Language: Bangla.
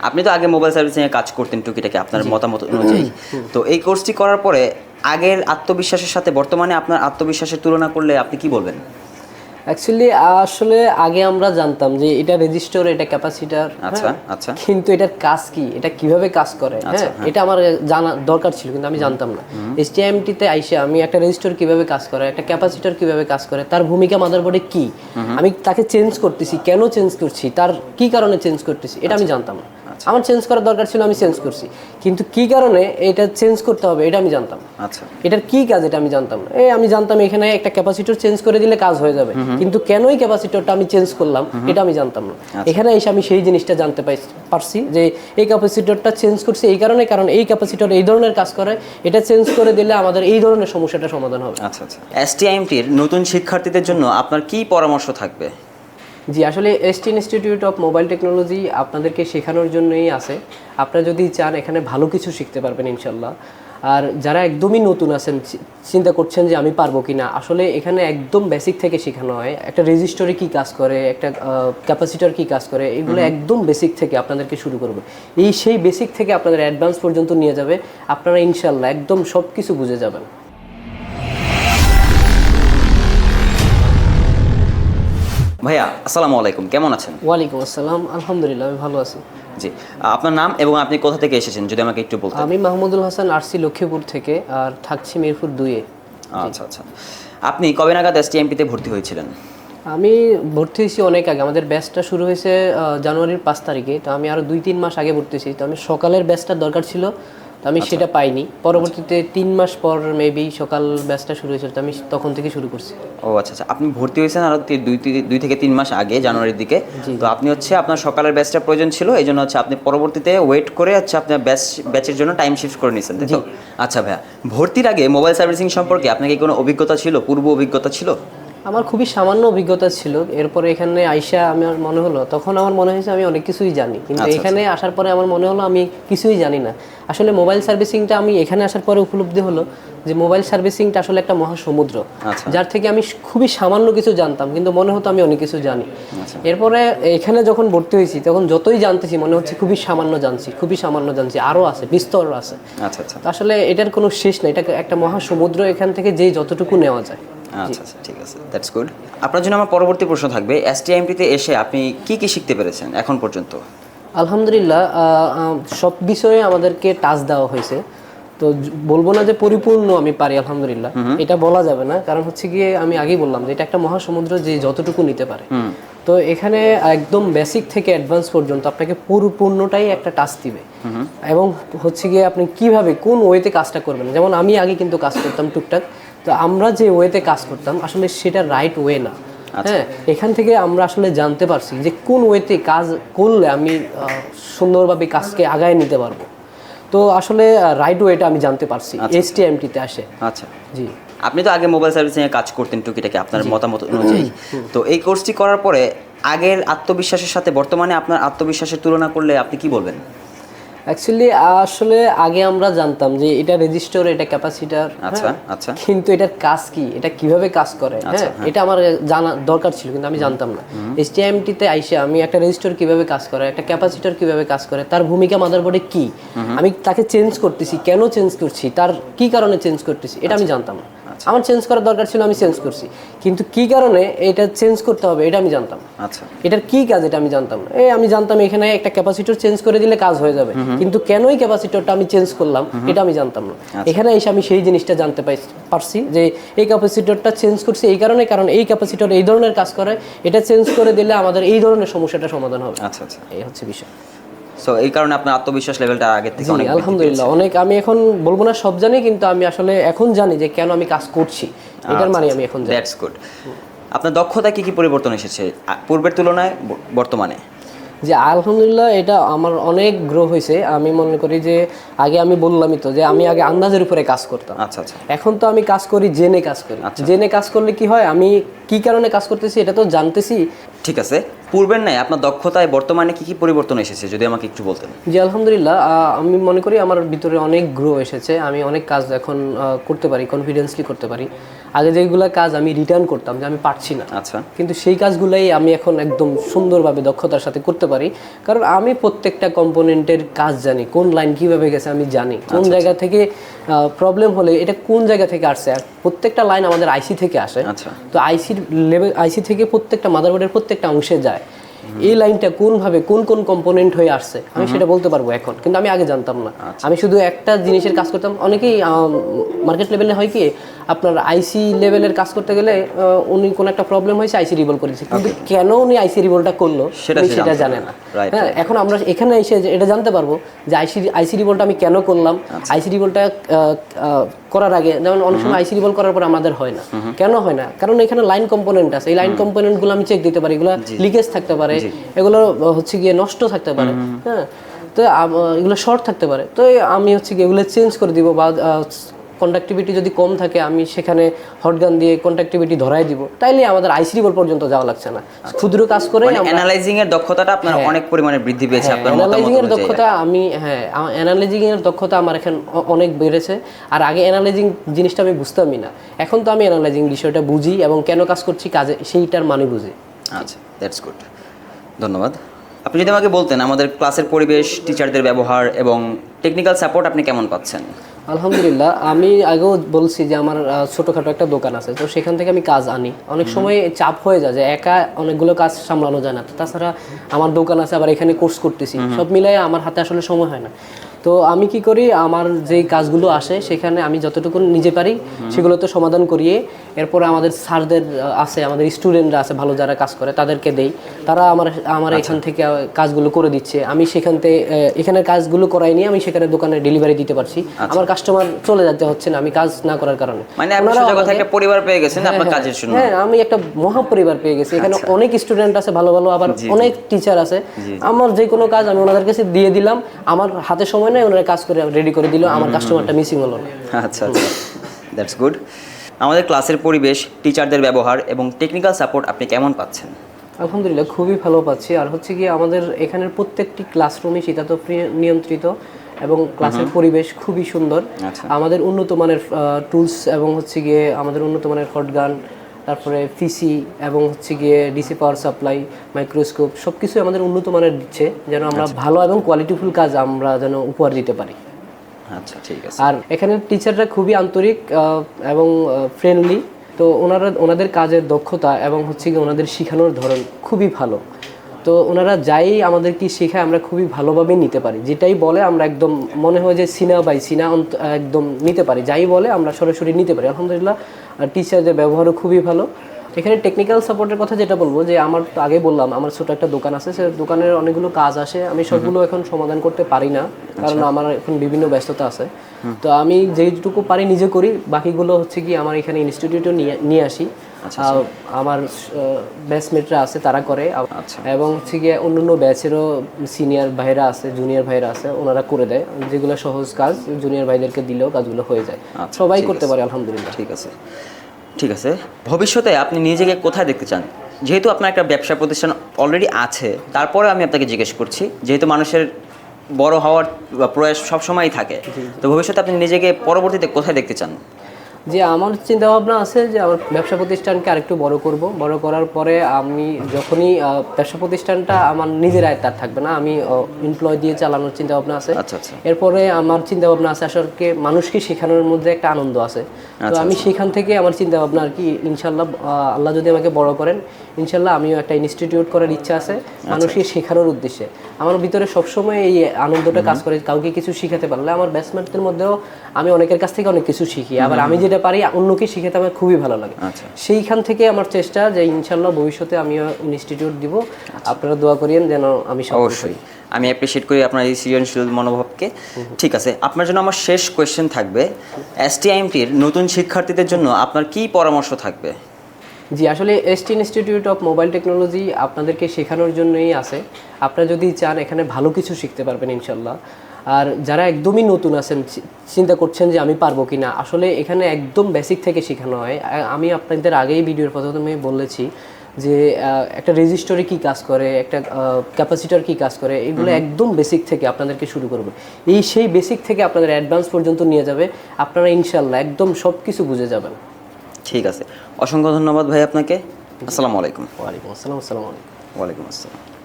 আপনি তো আগে মোবাইল সার্ভিসিং এ কাজ করতেন টুকিটাকে আপনার মতামত অনুযায়ী। তো এই কোর্সটি করার পরে আগের আত্মবিশ্বাসের সাথে বর্তমানে আপনার আত্মবিশ্বাসের তুলনা করলে আপনি কি বলবেন? অ্যাকচুয়ালি আসলে আগে আমরা জানতাম যে এটা রেজিস্টার এটা ক্যাপাসিটার আচ্ছা, আচ্ছা। কিন্তু এটার কাজ কি? এটা কীভাবে কাজ করে? হ্যাঁ? এটা আমার জানা দরকার ছিল কিন্তু আমি জানতাম না। এসটিএমটি তে আইসে আমি একটা রেজিস্টার কীভাবে কাজ করে একটা ক্যাপাসিটার কীভাবে কাজ করে তার ভূমিকা মাদারবোর্ডে কি? আমি তাকে চেঞ্জ করতেছি কেন চেঞ্জ করছি তার কি কারণে চেঞ্জ করতেছি এটা আমি জানতাম না। আমার চেঞ্জ করার দরকার ছিল আমি চেঞ্জ করছি। কিন্তু কি কারণে এটা চেঞ্জ করতে হবে এটা আমি জানতাম। আচ্ছা। এটার কি কাজ এটা আমি জানতাম না। এই আমি জানতাম এখানে একটা ক্যাপাসিটর চেঞ্জ করে দিলে কাজ হয়ে যাবে। কিন্তু কেনই ক্যাপাসিটরটা আমি চেঞ্জ করলাম এটা আমি জানতাম না। এখানে এসে আমি সেই জিনিসটা জানতে পারছি যে এই ক্যাপাসিটরটা চেঞ্জ করছি এই কারণে কারণ এই ক্যাপাসিটর এই ধরনের কাজ করে। এটা চেঞ্জ করে দিলে আমাদের এই ধরনের সমস্যাটা সমাধান হবে। আচ্ছা আচ্ছা। এসটিআইএমটির নতুন শিক্ষার্থীদের জন্য আপনার কি পরামর্শ থাকবে? জি আসলে ST institute of mobile technology আপনাদেরকে শেখানোর জন্যই আছে। আপনারা যদি চান এখানে ভালো কিছু শিখতে পারবেন ইনশাল্লাহ। আর যারা একদমই নতুন আছেন চিন্তা করছেন যে আমি পারব কি না আসলে এখানে একদম বেসিক থেকে শেখানো হয়। একটা রেজিস্টরে কি কাজ করে একটা ক্যাপাসিটার কি কাজ করে এগুলো একদম বেসিক থেকে আপনাদেরকে শুরু করবে। এই সেই বেসিক থেকে আপনাদের অ্যাডভান্স পর্যন্ত নিয়ে যাবে। আপনারা ইনশাল্লাহ একদম সব কিছু বুঝে যাবেন। ভাইয়া আসসালামু আলাইকুম কেমন আছেন? ওয়ালাইকুম আসসালাম আলহামদুলিল্লাহ আমি ভালো আছি। জি আপনার নাম এবং আপনি কোথা থেকে এসেছেন যদি আমাকে একটু বলতেন। আমি মাহমুদুল হাসান আরসি লক্ষ্মীপুর থেকে আর থাকছি মিরপুর দুইয়ে আচ্ছা আচ্ছা। আপনি কবে নাগাদ এসটিএমপিতে ভর্তি হয়েছিলেন? আমি ভর্তি হয়েছি অনেক আগে আমাদের ব্যাচটা শুরু হয়েছে জানুয়ারির পাঁচ তারিখে তো আমি আরও দুই তিন মাস আগে ভর্তি হয়েছি তো আমি সকালের ব্যাচটার দরকার ছিল তো আমি সেটা পাইনি। পরবর্তীতে তিন মাস পর মেবি সকাল ব্যাচটা শুরু হয়েছিল তো আমি তখন থেকে শুরু করছি। ও আচ্ছা আচ্ছা। আপনি ভর্তি হয়েছেন আরও দুই দুই থেকে তিন মাস আগে জানুয়ারির দিকে। তো আপনি হচ্ছে আপনার সকালের ব্যাচটা প্রয়োজন ছিল এই জন্য হচ্ছে আপনি পরবর্তীতে ওয়েট করে হচ্ছে আপনার ব্যাচ ব্যাচের জন্য টাইম শিফট করে নিয়েছেন তাই তো? আচ্ছা ভাইয়া। ভর্তির আগে মোবাইল সার্ভিসিং সম্পর্কে আপনার কি কোনো অভিজ্ঞতা ছিল পূর্ব অভিজ্ঞতা ছিল? আমার খুবই সামান্য অভিজ্ঞতা ছিল। এরপরে এখানে আইসা আমার মনে হলো তখন আমার মনে হয়েছে আমি অনেক কিছুই জানি। কিন্তু আচ্ছা, এখানে আসার পরে আমার মনে হলো আমি কিছুই জানি না। আসলে মোবাইল সার্ভিসিংটা আমি এখানে আসার পরে উপলব্ধি হলো যে মোবাইল সার্ভিসিংটা আসলে একটা মহাসমুদ্র। আচ্ছা। যার থেকে আমি খুবই সামান্য কিছু জানতাম কিন্তু মনে হতো আমি অনেক কিছু জানি। আচ্ছা। এরপরে এখানে যখন ভর্তি হয়েছি তখন যতই জানতেছি মনে হচ্ছে খুবই সামান্য জানছি খুবই সামান্য জানছি আরও আছে বিস্তর আছে। আচ্ছা আচ্ছা। আসলে এটার কোনো শেষ নেই এটা একটা মহাসমুদ্র এখান থেকে যেই যতটুকু নেওয়া যায়। আচ্ছা আচ্ছা ঠিক আছে দ্যাটস গুড আপনার জন্য আমার পরবর্তী প্রশ্ন থাকবে এসে আপনি কি কি শিখতে পেরেছেন এখন পর্যন্ত? আলহামদুলিল্লাহ সব বিষয়ে আমাদেরকে টাচ দেওয়া হয়েছে। তো বলব না যে পরিপূর্ণ আমি পারি আলহামদুলিল্লাহ। এটা বলা যাবে না কারণ হচ্ছে গিয়ে আমি আগেই বললাম যে এটা একটা মহাসমুদ্র যে যতটুকু নিতে পারে। তো এখানে একদম বেসিক থেকে অ্যাডভান্স পর্যন্ত আপনাকে পরিপূর্ণটাই একটা টাচ দিবে। এবং হচ্ছে গিয়ে আপনি কীভাবে কোন ওয়েতে কাজটা করবেন? যেমন আমি আগে কিন্তু কাজ করতাম টুকটাক। তো আমরা যে ওয়েতে কাজ করতাম আসলে সেটা রাইট ওয়ে না। হ্যাঁ এখান থেকে আমরা আসলে জানতে পারছি যে কোন ওয়েতে কাজ করলে আমি সুন্দরভাবে কাজকে আগায় নিতে পারব। তো আসলে রাইট ওয়েটা আমি জানতে পারছি এসটিএমটিতে আসে। আচ্ছা। জি। আপনি তো আগে মোবাইল সার্ভিসিং এ কাজ করতেন টুকিটাকে আপনার মতামত অনুযায়ী। তো এই কোর্সটি করার পরে আগের আত্মবিশ্বাসের সাথে বর্তমানে আপনার আত্মবিশ্বাসের তুলনা করলে আপনি কি বলবেন? অ্যাকচুয়ালি আসলে আগে আমরা জানতাম যে এটা রেজিস্টার এটা ক্যাপাসিটার আচ্ছা আচ্ছা। কিন্তু এটার কাজ কি? এটা কীভাবে কাজ করে? হ্যাঁ? এটা আমার জানা দরকার ছিল কিন্তু আমি জানতাম না। এসটিএমটি তে আইসে আমি একটা রেজিস্টার কীভাবে কাজ করে একটা ক্যাপাসিটার কীভাবে কাজ করে তার ভূমিকা মাদারবোর্ডে কি? আমি তাকে চেঞ্জ করতেছি কেন চেঞ্জ করছি তার কি কারণে চেঞ্জ করতেছি এটা আমি জানতাম না। আমার চেঞ্জ করার দরকার ছিল আমি চেঞ্জ করছি। কিন্তু কি কারণে এটা চেঞ্জ করতে হবে এটা আমি জানতাম। আচ্ছা। এটার কি কাজ এটা আমি জানতাম না। এই আমি জানতাম এখানে একটা ক্যাপাসিটর চেঞ্জ করে দিলে কাজ হয়ে যাবে। কিন্তু কেনই ক্যাপাসিটরটা আমি চেঞ্জ করলাম এটা আমি জানতাম না। এখানে এসে আমি সেই জিনিসটা জানতে পারছি যে এই ক্যাপাসিটরটা চেঞ্জ করছি এই কারণে কারণ এই ক্যাপাসিটর এই ধরনের কাজ করে এটা চেঞ্জ করে দিলে আমাদের এই ধরনের সমস্যাটা সমাধান হবে। আচ্ছা আচ্ছা। এই হচ্ছে বিষয়। সো এই কারণে আপনার আত্মবিশ্বাস লেভেলটা থেকে অনেক আলহামদুলিল্লাহ। অনেক আমি এখন বলব না সব জানি কিন্তু আমি আসলে এখন জানি যে কেন আমি কাজ করছি। এটার মানে আমি এখন জানি। দ্যাটস গুড আপনার কি কি পরিবর্তন এসেছে? পূর্বের তুলনায় বর্তমানে? যে আলহামদুলিল্লাহ এটা আমার অনেক গ্রো হয়েছে। আমি মনে করি যে আগে আমি বললামই তো যে আমি আগে আন্দাজের উপরে কাজ করতাম। আচ্ছা আচ্ছা। এখন তো আমি কাজ করি জেনে কাজ করি। জেনে কাজ করলে কি হয়? আমি কি কারণে কাজ করতেছি এটা তো জানতেছি। ঠিক আছে। পূর্বের নাই আপনার দক্ষতায় বর্তমানে কি কি পরিবর্তন এসেছে? যদি আমাকে একটু বলতেন। জি, আলহামদুলিল্লাহ। আমি মনে করি আমার ভিতরে অনেক গ্রো এসেছে। আমি অনেক কাজ এখন করতে পারি কনফিডেন্সলি করতে পারি। আগে যেগুলো কাজ আমি রিটার্ন করতাম যে আমি পারছি না। আচ্ছা। কিন্তু সেই কাজগুলোই আমি এখন একদম সুন্দরভাবে দক্ষতার সাথে করতে পারি। কারণ আমি প্রত্যেকটা কম্পোনেন্টের কাজ জানি কোন লাইন কীভাবে গেছে আমি জানি। কোন জায়গা থেকে প্রবলেম হলে এটা কোন জায়গা থেকে আসছে? আর প্রত্যেকটা লাইন আমাদের আইসি থেকে আসে। আচ্ছা। তো আইসির লেভেল আইসি থেকে প্রত্যেকটা মাদারবোর্ডের প্রত্যেকটা অংশে যায়। এই লাইনটা কোনভাবে কোন কোন কম্পোনেন্ট হয়ে আসছে আমি সেটা বলতে পারব এখন কিন্তু আমি আগে জানতাম না। আমি শুধু একটা জিনিসের কাজ করতাম অনেকেই মার্কেট লেভেলে হয় কি আপনার আইসি লেভেলের কাজ করতে গেলে উনি কোনো একটা প্রবলেম হয়েছে আইসি রিভল করেছে। কিন্তু কেন উনি আইসি রিভলটা করল সেটা জানে না। হ্যাঁ এখন আমরা এখানে এসে এটা জানতে পারব যে আইসি আইসি রিভলটা আমি কেন করলাম। আচ্ছা। আইসি রিভলটা করার আগে যেমন অনেক সময় আইসি রিভল করার পর আমাদের হয় না। কেন হয় না? কারণ এখানে লাইন কম্পোনেন্ট আছে। এই লাইন কম্পোনেন্টগুলো আমি চেক দিতে পারি। এগুলো লিকেজ থাকতে পারে। এগুলো হচ্ছে গিয়ে নষ্ট থাকতে পারে হ্যাঁ? তো এগুলো শর্ট থাকতে পারে। তো আমি হচ্ছে গিয়ে এগুলো চেঞ্জ করে দিব বা কন্ডাক্টিভিটি যদি কম থাকে আমি সেখানে হটগান দিয়ে কন্ডাক্টিভিটি ধরাই দিব। তাইলে আমাদের আইসি রিভল পর্যন্ত যাওয়া লাগছে না। ক্ষুদ্র কাজ করে মানে অ্যানালাইজিং এর দক্ষতাটা আপনার অনেক পরিমাণে বৃদ্ধি পেয়েছে আপনার মতামত অ্যানালাইজিং এর দক্ষতা আমি হ্যাঁ অ্যানালাইজিং এর দক্ষতা আমার এখন অনেক বেড়েছে। আর আগে অ্যানালাইজিং জিনিসটা আমি বুঝতামই না। এখন তো আমি অ্যানালাইজিং বিষয়টা বুঝি এবং কেন কাজ করছি কাজে সেইটার মানে বুঝি। আচ্ছা দ্যাটস গুড ধন্যবাদ। আপনি যদি আমাকে বলতেন আমাদের ক্লাসের পরিবেশ টিচারদের ব্যবহার এবং টেকনিক্যাল সাপোর্ট আপনি কেমন পাচ্ছেন? আলহামদুলিল্লাহ আমি আগেও বলছি যে আমার ছোটোখাটো একটা দোকান আছে তো সেখান থেকে আমি কাজ আনি। অনেক সময় চাপ হয়ে যায় যে একা অনেকগুলো কাজ সামলানো যায় না। তাছাড়া আমার দোকান আছে আবার এখানে কোর্স করতেছি। সব মিলাই আমার হাতে আসলে সময় হয় না। তো আমি কি করি আমার যে কাজগুলো আসে সেখানে আমি যতটুকু নিজে পারি সেগুলো তো সমাধান করিয়ে এরপরে আমাদের স্যারদের আছে আমাদের স্টুডেন্টরা আছে ভালো যারা কাজ করে তাদেরকে দেই। তারা আমার আমার এখান থেকে কাজগুলো করে দিচ্ছে। আমি সেখান থেকে এখানে কাজগুলো করাই নিয়ে আমি সেখানে দোকানে ডেলিভারি দিতে পারছি। আমার কাস্টমার চলে যেতে হচ্ছে না আমি কাজ না করার কারণে। মানে একটা পরিবার পেয়ে গেছেন আপনার কাজের জন্য। হ্যাঁ আমি একটা মহা পরিবার পেয়ে গেছি। এখানে আচ্ছা। অনেক স্টুডেন্ট আছে ভালো ভালো আবার অনেক টিচার আছে। আমার যে কোনো কাজ আমি ওনাদের কাছে দিয়ে দিলাম। আমার হাতে সময় নেই ওনারা কাজ করে রেডি করে দিল আমার কাস্টমারটা মিসিং হলো। না আচ্ছা আচ্ছা। দ্যাটস গুড আমাদের ক্লাসের পরিবেশ টিচারদের ব্যবহার এবং টেকনিক্যাল সাপোর্ট আপনি কেমন পাচ্ছেন? আলহামদুলিল্লাহ খুবই ভালো পাচ্ছি। আর হচ্ছে কি আমাদের এখানের প্রত্যেকটি ক্লাসরুমই শীতাতপ নিয়ন্ত্রিত এবং ক্লাসের পরিবেশ খুবই সুন্দর। আচ্ছা। আমাদের উন্নত মানের টুলস এবং হচ্ছে গিয়ে আমাদের উন্নত মানের হটগান তারপরে ফিসি এবং হচ্ছে গিয়ে ডিসি পাওয়ার সাপ্লাই মাইক্রোস্কোপ সব কিছু আমাদের উন্নত মানের দিচ্ছে যেন আমরা ভালো এবং কোয়ালিটিফুল কাজ আমরা যেন উপহার দিতে পারি। আচ্ছা ঠিক আছে। আর এখানে টিচাররা খুবই আন্তরিক এবং ফ্রেন্ডলি তো ওনারা ওনাদের কাজের দক্ষতা এবং হচ্ছে গিয়ে ওনাদের শেখানোর ধরন খুবই ভালো। তো ওনারা যাই আমাদেরকে শেখায়, আমরা খুবই ভালোভাবে নিতে পারি। যেটাই বলে, আমরা একদম মনে হয় যে সিনা বাই সিনা একদম নিতে পারি। যাই বলে, আমরা সরাসরি নিতে পারি। আলহামদুলিল্লাহ টিচারদের ব্যবহারও খুবই ভালো। এখানে টেকনিক্যাল সাপোর্টের কথা যেটা বলব যে আমার তো আগে বললাম আমার ছোট একটা দোকান আছে সে দোকানের অনেকগুলো কাজ আসে আমি সবগুলো এখন সমাধান করতে পারি না কারণ আমার এখন বিভিন্ন ব্যস্ততা আছে। তো আমি যেটুকু পারি নিজে করি বাকিগুলো হচ্ছে কি আমার এখানে ইনস্টিটিউটে নিয়ে নিয়ে আসি। আহ, আমার ব্যাচমেটরা আছে তারা করে। আচ্ছা। এবং হচ্ছে গিয়ে অন্য অন্য ব্যাচেরও সিনিয়র ভাইরা আছে জুনিয়র ভাইরা আছে ওনারা করে দেয়। যেগুলো সহজ কাজ জুনিয়র ভাইদেরকে দিলেও কাজগুলো হয়ে যায়। আচ্ছা, সবাই করতে পারে আলহামদুলিল্লাহ। ঠিক আছে। ঠিক আছে। ভবিষ্যতে আপনি নিজেকে কোথায় দেখতে চান? যেহেতু আপনার একটা ব্যবসা প্রতিষ্ঠান অলরেডি আছে তারপরে আমি আপনাকে জিজ্ঞেস করছি যেহেতু মানুষের বড় হওয়ার প্রয়াস সবসময়ই থাকে তো ভবিষ্যতে আপনি নিজেকে পরবর্তীতে কোথায় দেখতে চান? যে আমার চিন্তা ভাবনা আছে যে আমার ব্যবসা প্রতিষ্ঠানকে আরেকটু বড় করব। বড় করার পরে আমি যখনই ব্যবসা প্রতিষ্ঠানটা আমার নিজের আয়ত্ত আর থাকবে না আমি এমপ্লয় দিয়ে চালানোর চিন্তা ভাবনা আছে। আচ্ছা আচ্ছা। এরপরে আমার চিন্তা ভাবনা আছে আসলে মানুষকে শেখানোর মধ্যে একটা আনন্দ আছে। তো আচ্ছা, আমি সেখান থেকে আমার চিন্তা ভাবনা আর কি ইনশাল্লাহ আল্লাহ যদি আমাকে বড় করেন ইনশাল্লাহ আমিও একটা ইনস্টিটিউট করার ইচ্ছা আছে। মানুষকে শেখানোর উদ্দেশ্যে। আমার ভিতরে সবসময় এই আনন্দটা কাজ করে কাউকে কিছু শিখাতে পারলে আমার ব্যাটসম্যানদের মধ্যেও আমি অনেকের কাছ থেকে অনেক কিছু শিখি। আবার আমি যেটা পারি অন্যকে শিখাতে আমার খুবই ভালো লাগে। আচ্ছা। সেইখান থেকে আমার চেষ্টা যে ইনশাল্লাহ ভবিষ্যতে আমিও ইনস্টিটিউট দিব। আপনারা দোয়া করিয়েন যেন আমি। অবশ্যই। আমি অ্যাপ্রিসিয়েট করি আপনার এই সৃজনশীল মনোভাবকে। ঠিক আছে আপনার জন্য আমার শেষ কোয়েশ্চেন থাকবে। এসটিআইএমটির নতুন শিক্ষার্থীদের জন্য আপনার কি পরামর্শ থাকবে? জি আসলে ST institute of mobile technology আপনাদেরকে শেখানোর জন্যই আছে। আপনারা যদি চান এখানে ভালো কিছু শিখতে পারবেন ইনশাল্লাহ আর যারা একদমই নতুন আছেন চিন্তা করছেন যে আমি পারব কি না আসলে এখানে একদম বেসিক থেকে শেখানো হয়। আমি আপনাদের আগেই ভিডিওর প্রথমে বলেছি যে একটা রেজিস্টরে কি কাজ করে একটা ক্যাপাসিটার কি কাজ করে এগুলো একদম বেসিক থেকে আপনাদেরকে শুরু করবে। এই সেই বেসিক থেকে আপনাদের অ্যাডভান্স পর্যন্ত নিয়ে যাবে আপনারা ইনশাল্লাহ একদম সব কিছু বুঝে যাবেন। ঠিক আছে। অসংখ্য ধন্যবাদ ভাই আপনাকে। আসসালামু আলাইকুম। ওয়ালাইকুম আসসালাম আসসালামু আলাইকুম। ওয়ালাইকুম আসসালাম।